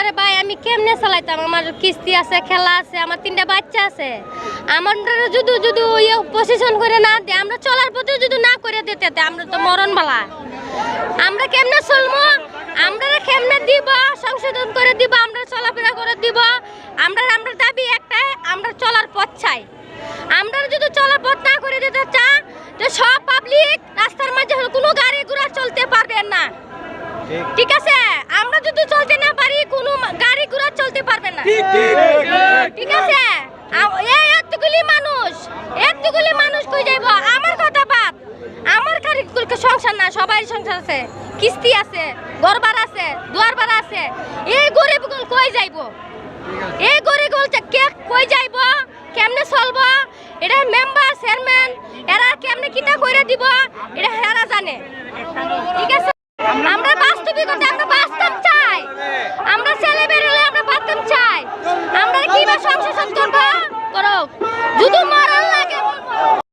সংসারটারে ভাই, আমি কেমনে চালাইতাম? আমার কিস্তি আছে, খেলা আছে, আমার তিনটা বাচ্চা আছে। আমার যদি যদি ইয়ে পজিশন করে না দে, আমরা চলার পথে যদি না করে দিতে আমরা তো মরণ বালা। আমরা কেমনে চলবো আমরা কেমনে দিব? সংশোধন করে দিব, আমরা চলাফেরা করে দিব। আমরা আমরা দাবি একটাই, আমরা চলার পথ চাই। আমরা যদি চলার পথ না করে দিতে চা তো সব পাবলিক রাস্তার মাঝে কোনো গাড়ি ঘোড়া চলতে পারবে না ঠিক আছে আমরা যদি চলতে না পারি কোনো গাড়ি ঘোড়া চলতে পারবে না। ঠিক আছে? এই এতগুলি মানুষ এতগুলি মানুষ কই যাইব? আমার কথা বাদ। আমার কুলকে সংসার না সবাই সংসার আছে। কিস্তি আছে গরবার আছে দুয়ারবার আছে। এই গরিব গুল কই যাইব? এই গরিব গুল কে কই যাইব? কেমনে চলবো? এটা মেম্বার চেয়ারম্যান এরা কেমনে কিতা কইরা দিব? এটা হেরা জানে। ঠিক আছে আমরা বাস্তবিকতা আমরা বাস্তব চাই আমরা ছেলে করব করো। যদি